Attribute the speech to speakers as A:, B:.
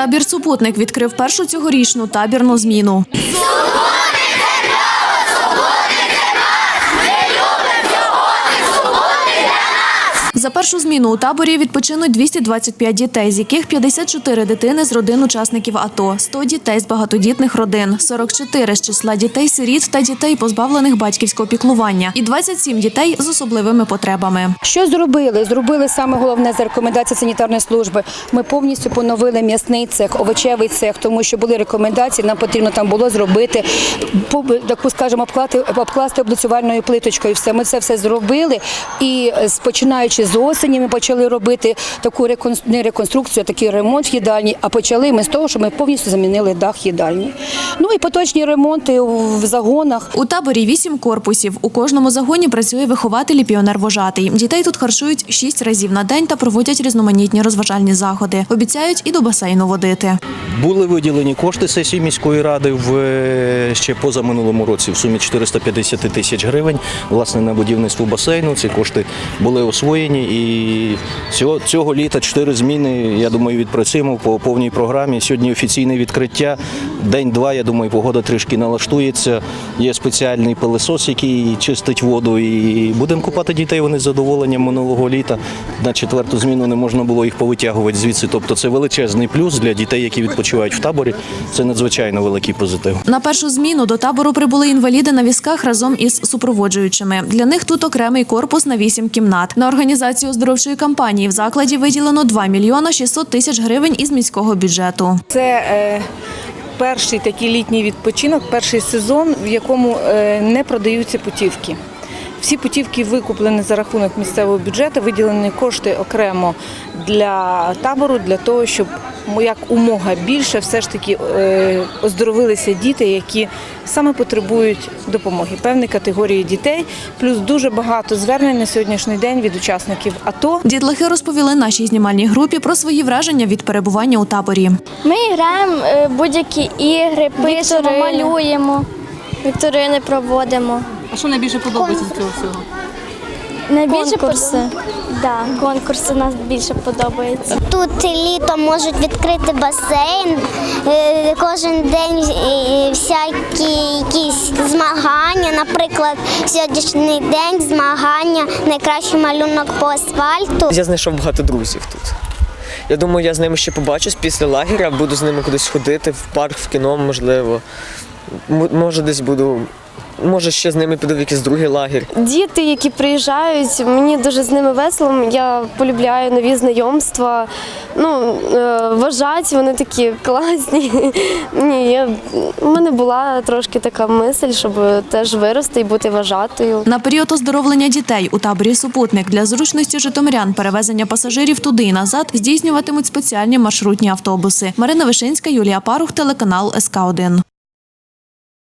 A: Табір Супутник відкрив першу цьогорічну табірну зміну. За першу зміну у таборі відпочинуть 225 дітей, з яких 54 дитини з родин учасників АТО, 100 дітей з багатодітних родин, 44 з числа дітей-сиріт та дітей, позбавлених батьківського піклування, і 27 дітей з особливими потребами.
B: Що зробили? Зробили саме головне за рекомендації санітарної служби. Ми повністю поновили м'ясний цех, овочевий цех, тому що були рекомендації. Нам потрібно там було зробити таку, скажімо, обкласти, облицювальною плиточкою. Все ми це все зробили. І е, з- починаючи з осені, ми почали робити таку не реконструкцію, а такий ремонт в їдальні. А почали ми з того, що ми повністю замінили дах їдальні. Ну і поточні ремонти в загонах.
A: У таборі вісім корпусів. У кожному загоні працює вихователь і піонер-вожатий. Дітей тут харчують шість разів на день та проводять різноманітні розважальні заходи. Обіцяють і до басейну водити.
C: Були виділені кошти сесії міської ради в е, ще позаминулому році в сумі 450 тисяч гривень власне на будівництво басейну. Ці кошти були освоєні і цього, цього літа чотири зміни. Я думаю, відпрацюємо по повній програмі. Сьогодні офіційне відкриття. День-два. Я думаю, погода трішки налаштується. Є спеціальний пилесос, який чистить воду, і будемо купати дітей. Вони з задоволенням минулого літа. На четверту зміну не можна було їх повитягувати звідси. Тобто це величезний плюс для дітей, які відпочивають в таборі. Це надзвичайно великий позитив.
A: На першу зміну до табору прибули інваліди на візках разом із супроводжуючими. Для них тут окремий корпус на вісім кімнат. На організацію оздоровчої кампанії в закладі виділено 2 мільйона 600 тисяч гривень із міського бюджету.
D: Це е, перший такий літній відпочинок, перший сезон, в якому е, не продаються путівки. Всі путівки викуплені за рахунок місцевого бюджету, виділені кошти окремо для табору, для того, щоб як умога більше все ж таки е, оздоровилися діти, які саме потребують допомоги. Певні категорії дітей, плюс дуже багато звернень на сьогоднішній день від учасників АТО.
A: Дітлахи розповіли нашій знімальній групі про свої враження від перебування у таборі.
E: Ми граємо е, будь-які ігри, пишемо, малюємо, вікторини проводимо.
F: А що найбільше подобається з цього всього?
E: Найбільше конкурси. Да, конкурси нас більше подобаються.
G: Тут літо можуть відкрити басейн, е, кожен день е, всякі якісь змагання. Наприклад, сьогоднішній день змагання найкращий малюнок по асфальту.
H: Я знайшов багато друзів тут. Я думаю, я з ними ще побачусь після лагеря, буду з ними кудись ходити, в парк, в кіно, можливо. М- Може, десь буду. Може, ще з ними піду в якийсь другий лагерь.
F: Діти, які приїжджають, мені дуже з ними весело. Я полюбляю нові знайомства. Ну, е, вважать, вони такі класні. Ні, я, у мене була трошки така мисль, щоб теж вирости і бути вважатою.
A: На період оздоровлення дітей у таборі Супутник для зручності житомирян перевезення пасажирів туди і назад здійснюватимуть спеціальні маршрутні автобуси. Марина Вишинська, Юлія Парух, телеканал СК 1